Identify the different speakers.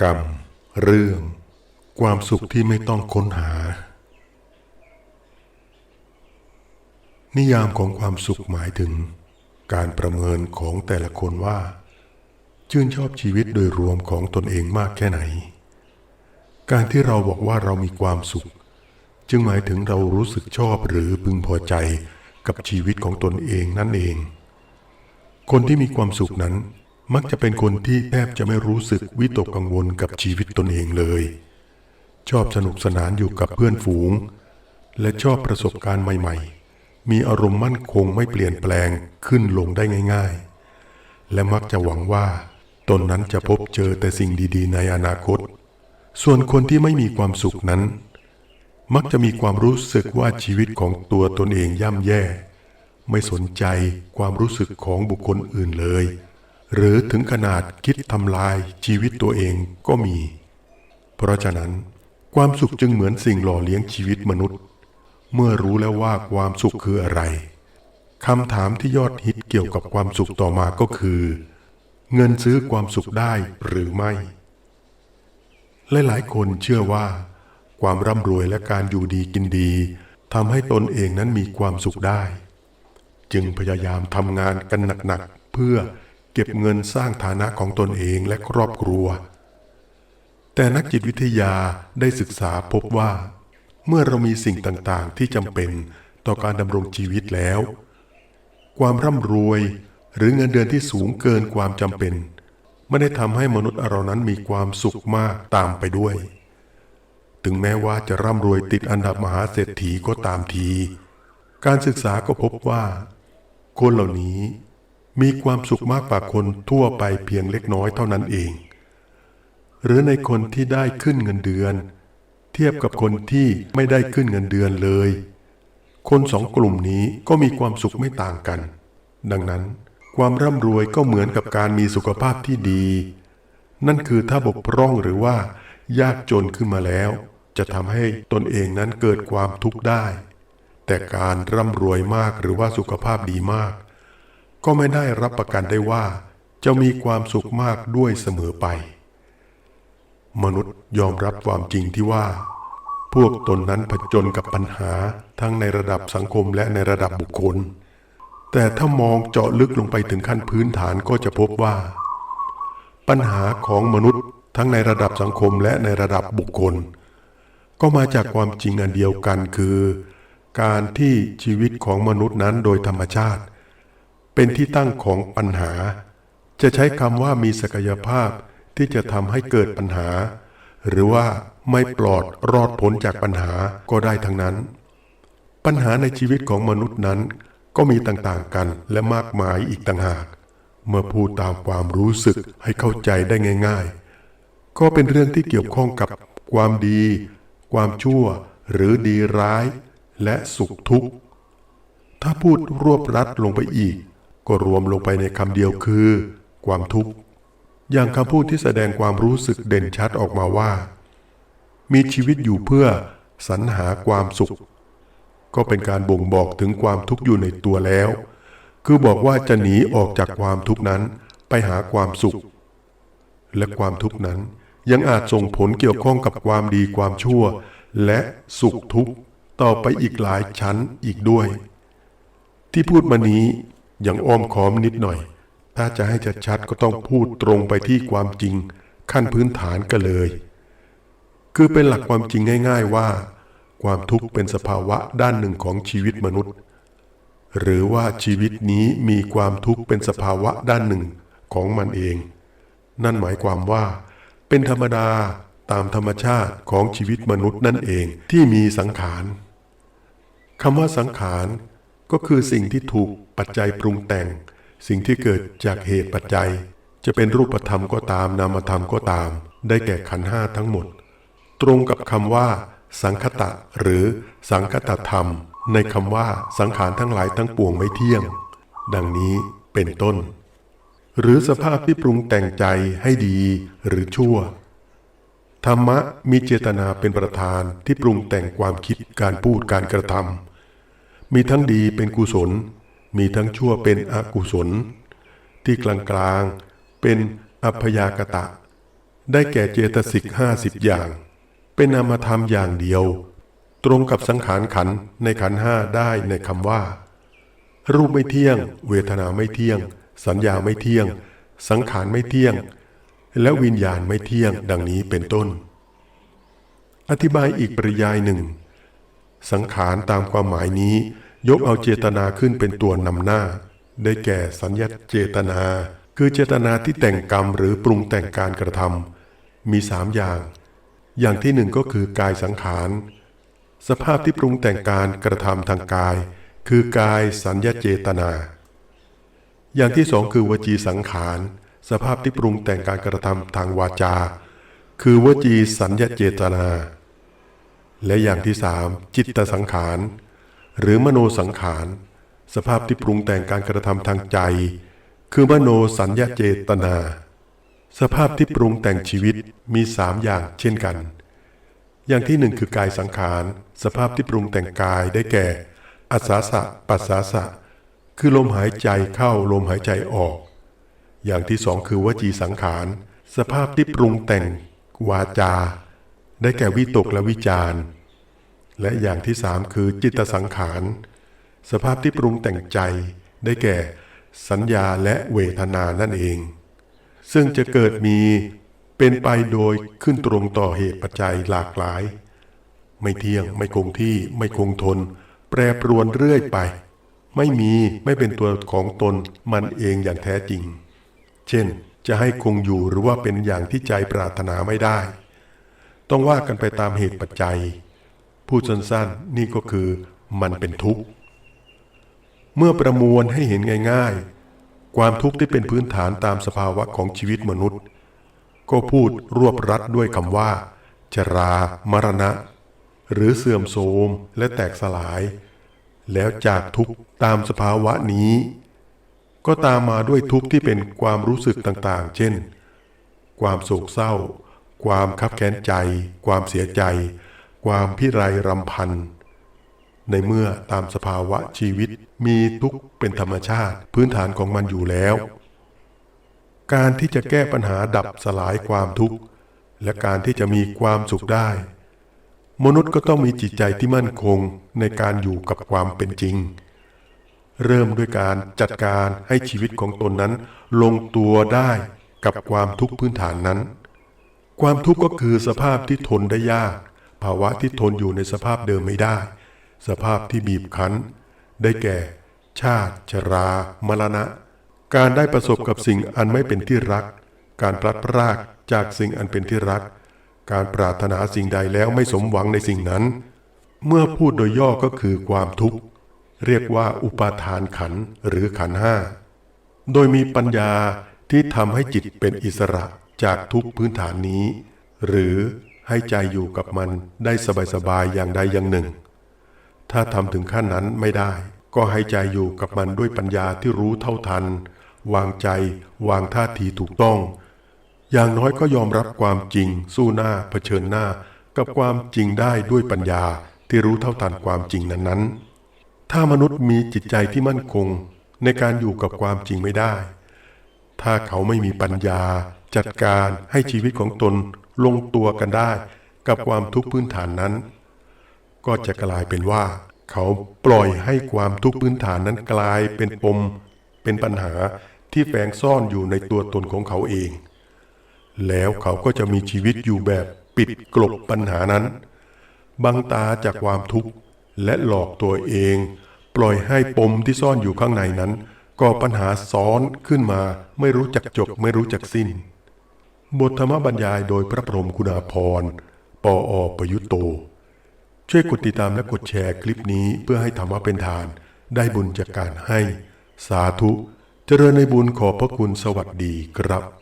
Speaker 1: กรรม เรื่อง ความสุขที่ไม่ต้องค้นหา นิยามของความสุขหมายถึง การประเมินของแต่ละคนว่า ชื่นชอบชีวิตโดยรวมของตนเองมากแค่ไหน การที่เราบอกว่าเรามีความสุข จึงหมายถึงเรารู้สึกชอบหรือพึงพอใจกับชีวิตของตนเองนั่นเอง คนที่มีความสุขนั้น มักจะเป็นคนที่แทบจะไม่รู้สึกวิตกกังวลกับชีวิตตนเองเลย ชอบสนุกสนานอยู่กับเพื่อนฝูง และชอบประสบการณ์ใหม่ ๆ มีอารมณ์มั่นคงไม่เปลี่ยนแปลงขึ้นลงได้ง่าย ๆ และมักจะหวังว่า ตนนั้นจะพบเจอแต่สิ่งดีๆ ในอนาคต ส่วนคนที่ไม่มีความสุขนั้น มักจะมีความรู้สึกว่าชีวิตของตัวตนเองย่ำแย่ ไม่สนใจความรู้สึกของบุคคลอื่นเลย หรือถึงขนาดคิดทำลายชีวิตตัวเองก็มี เพราะฉะนั้นความสุขจึงเหมือนสิ่งหล่อเลี้ยงชีวิตมนุษย์ เมื่อรู้แล้วว่าความสุขคืออะไรคำถามที่ยอดฮิตเกี่ยวกับความสุขต่อมาก็คือ เงินซื้อความสุขได้หรือไม่ หลายๆคนเชื่อว่า ความร่ำรวยและการอยู่ดีกินดีทำให้ตนเองนั้นมีความสุขได้ จึงพยายามทำงานกันหนักๆเพื่อ เก็บเงินสร้างฐานะของตนเองและครอบครัว แต่นักจิตวิทยาได้ศึกษาพบว่า เมื่อเรามีสิ่งต่างๆ ที่จำเป็นต่อการดำรงชีวิตแล้ว ความร่ำรวยหรือเงินเดือนที่สูงเกินความจำเป็น ไม่ได้ทำให้มนุษย์เรานั้นมีความสุขมากตามไปด้วย ถึงแม้ว่าจะร่ำรวยติดอันดับมหาเศรษฐีก็ตามที การศึกษาก็พบว่า คนเหล่านี้ มีความสุขมากกว่าคนทั่วไปเพียงเล็กน้อยเท่านั้นเอง หรือในคนที่ได้ขึ้นเงินเดือน เทียบกับคนที่ไม่ได้ขึ้นเงินเดือนเลย คนสองกลุ่มนี้ก็มีความสุขไม่ต่างกัน ดังนั้น ความร่ำรวยก็เหมือนกับการมีสุขภาพที่ดี นั่นคือถ้าบกพร่องหรือว่ายากจนขึ้นมาแล้ว จะทำให้ตนเองนั้นเกิดความทุกข์ได้ แต่การร่ำรวยมากหรือว่าสุขภาพดีมาก ก็ไม่ได้รับประกันได้ว่า จะมีความสุขมากด้วยเสมอไป มนุษย์ยอมรับความจริงที่ว่า พวกตนนั้นผจญกับปัญหาทั้งในระดับสังคมและในระดับบุคคล แต่ถ้ามองเจาะลึกลงไปถึงขั้นพื้นฐานก็จะพบว่า ปัญหาของมนุษย์ทั้งในระดับสังคมและในระดับบุคคล ก็มาจากความจริงอันเดียวกันคือ การที่ชีวิตของมนุษย์นั้นโดยธรรมชาติ เป็นที่ตั้งของปัญหา จะใช้คำว่ามีศักยภาพที่จะทำให้เกิดปัญหา หรือว่าไม่ปลอดรอดพ้นจากปัญหาก็ได้ทั้งนั้น ปัญหาในชีวิตของมนุษย์นั้นก็มีต่างๆกันและมากมายอีกต่างหาก เมื่อพูดตามความรู้สึกให้เข้าใจได้ง่าย ๆ ก็เป็นเรื่องที่เกี่ยวข้องกับความดี ความชั่ว หรือดีร้าย และสุขทุกข์ ถ้าพูดรวบรัดลงไปอีก ก็รวมลงไปในคำเดียวคือ ความทุกข์ อย่างคำพูดที่แสดงความรู้สึกเด่นชัดออกมาว่า มีชีวิตอยู่เพื่อสรรหาความสุข ก็เป็นการบ่งบอกถึงความทุกข์อยู่ในตัวแล้ว คือบอกว่าจะหนีออกจากความทุกข์นั้นไปหาความสุข และความทุกข์นั้นยังอาจส่งผลเกี่ยวข้องกับความดีความชั่ว และสุขทุกข์ต่อไปอีกหลายชั้นอีกด้วย ที่พูดมานี้ อยังอ้อมค้อมนิดหน่อย ถ้าจะให้ชัดๆก็ต้องพูดตรงไปที่ความจริง ขั้นพื้นฐานกันเลย คือเป็นหลักความจริงง่าย ๆว่า ความทุกข์เป็นสภาวะด้านหนึ่งของชีวิตมนุษย์ หรือว่าชีวิตนี้มีความทุกข์เป็นสภาวะด้านหนึ่งของมันเอง นั่นหมายความว่า เป็นธรรมดาตามธรรมชาติของชีวิตมนุษย์นั่นเองที่มีสังขารคำว่าสังขาร ก็คือสิ่งที่ถูกปัจจัยปรุงแต่ง สิ่งที่เกิดจากเหตุปัจจัย จะเป็นรูปธรรมก็ตามนามธรรมก็ตาม ได้แก่ขันห้าทั้งหมด ตรงกับคำว่า สังคตะ หรือสังคตธรรม ในคำว่าสังขารทั้งหลายทั้งปวงไม่เที่ยง ดังนี้เป็นต้น หรือสภาพที่ปรุงแต่งใจให้ดีหรือชั่วธรรมะมีเจตนาเป็นประธานที่ปรุงแต่งความคิดการพูดการกระทำ มีทั้งดีเป็นกุศล มีทั้งชั่วเป็นอกุศล ที่กลางๆเป็นอัพยากตะ ได้แก่เจตสิกห้าสิบอย่าง เป็นนามธรรมอย่างเดียว ตรงกับสังขารขันในขันห้าได้ในคำว่า รูปไม่เที่ยง เวทนาไม่เที่ยง สัญญาไม่เที่ยง สังขารไม่เที่ยง และวิญญาณไม่เที่ยงดังนี้เป็นต้น อธิบายอีกปริยายหนึ่ง สังขารตามความหมายนี้ ยกเอาเจตนาขึ้นเป็นตัวนำหน้า ได้แก่สัญญาเจตนา คือเจตนาที่แต่งกรรมหรือปรุงแต่งการกระทำมีสามอย่าง อย่างที่หนึ่งก็คือกายสังขาร สภาพที่ปรุงแต่งการกระทำทางกาย คือกายสัญญาเจตนา อย่างที่สองคือวจีสังขาร สภาพที่ปรุงแต่งการกระทำทางวาจา คือวจีสัญญาเจตนา และอย่างที่สามจิตตสังขาร หรือมโนสังขาร สภาพที่ปรุงแต่งการกระทำทางใจ คือมโนสัญญาเจตนา สภาพที่ปรุงแต่งชีวิตมีสามอย่างเช่นกัน อย่างที่หนึ่งคือกายสังขาร สภาพที่ปรุงแต่งกายได้แก่อัศสาสะปัสสาสะ คือลมหายใจเข้าลมหายใจออก อย่างที่สองคือวจีสังขาร สภาพที่ปรุงแต่งวาจา ได้แก่วิตกและวิจารณ์และอย่างที่สามคือจิตตสังขาร สภาพที่ปรุงแต่งใจ ได้แก่สัญญาและเวทนานั่นเอง ซึ่งจะเกิดมีเป็นไปโดยขึ้นตรงต่อเหตุปัจจัยหลากหลาย ไม่เที่ยงไม่คงที่ไม่คงทน แปรปรวนเรื่อยไป ไม่มีไม่เป็นตัวของตนมันเองอย่างแท้จริง เช่น จะให้คงอยู่หรือว่าเป็นอย่างที่ใจปรารถนาไม่ได้ ต้องว่ากันไปตามเหตุปัจจัย พูดสั้นๆนี่ก็คือมันเป็นทุกข์ เมื่อประมวลให้เห็นง่ายๆ ความทุกข์ที่เป็นพื้นฐานตามสภาวะของชีวิตมนุษย์ ก็พูดรวบรัดด้วยคำว่า ชรา มรณะ หรือเสื่อมโทรมและแตกสลาย แล้วจากทุกข์ตามสภาวะนี้ ก็ตามมาด้วยทุกข์ที่เป็นความรู้สึกต่างๆ เช่น ความโศกเศร้า ความคับแค้นใจ ความเสียใจ ความพิไรรำพัน ในเมื่อตามสภาวะชีวิตมีทุกข์เป็นธรรมชาติพื้นฐานของมันอยู่แล้ว การที่จะแก้ปัญหาดับสลายความทุกข์ และการที่จะมีความสุขได้ มนุษย์ก็ต้องมีจิตใจที่มั่นคงในการอยู่กับความเป็นจริง เริ่มด้วยการจัดการให้ชีวิตของตนนั้นลงตัวได้กับความทุกข์พื้นฐานนั้น ความทุกข์ก็คือสภาพที่ทนได้ยาก ภาวะที่ทนอยู่ในสภาพเดิมไม่ได้ สภาพที่บีบคั้น ได้แก่ ชาติ ชรา มรณะ การได้ประสบกับสิ่งอันไม่เป็นที่รัก การพลัดพรากจากสิ่งอันเป็นที่รัก การปรารถนาสิ่งใดแล้วไม่สมหวังในสิ่งนั้น เมื่อพูดโดยย่อก็คือความทุกข์ เรียกว่าอุปาทานขันหรือขันห้า โดยมีปัญญาที่ทำให้จิตเป็นอิสระ จากทุกพื้นฐานนี้ หรือให้ใจอยู่กับมันได้สบายๆอย่างใดอย่างหนึ่ง ถ้าทำถึงขั้นนั้นไม่ได้ ก็ให้ใจอยู่กับมันด้วยปัญญาที่รู้เท่าทัน วางใจ วางท่าทีถูกต้อง อย่างน้อยก็ยอมรับความจริง สู้หน้าเผชิญหน้า กับความจริงได้ด้วยปัญญาที่รู้เท่าทันความจริงนั้นๆ ถ้ามนุษย์มีจิตใจที่มั่นคงในการอยู่กับความจริงไม่ได้ ถ้าเขาไม่มีปัญญา จัดการให้ชีวิตของตนลงตัวกันได้ กับความทุกข์พื้นฐานนั้น ก็จะกลายเป็นว่า เขาปล่อยให้ความทุกข์พื้นฐานนั้นกลายเป็นปม เป็นปัญหาที่แฝงซ่อนอยู่ในตัวตนของเขาเอง แล้วเขาก็จะมีชีวิตอยู่แบบปิดกลบปัญหานั้น บังตาจากความทุกข์และหลอกตัวเอง ปล่อยให้ปมที่ซ่อนอยู่ข้างในนั้นก่อปัญหาซ้อนขึ้นมาไม่รู้จักจบไม่รู้จักสิ้น บทธรรมบรรยายโดยพระพรมคุณาภรณ์ปออประยุตโต ช่วยกดติดตามและกดแชร์คลิปนี้เพื่อให้ธรรมะเป็นทาน ได้บุญจากการให้ สาธุ เจริญในบุญขอบพระคุณสวัสดีครับ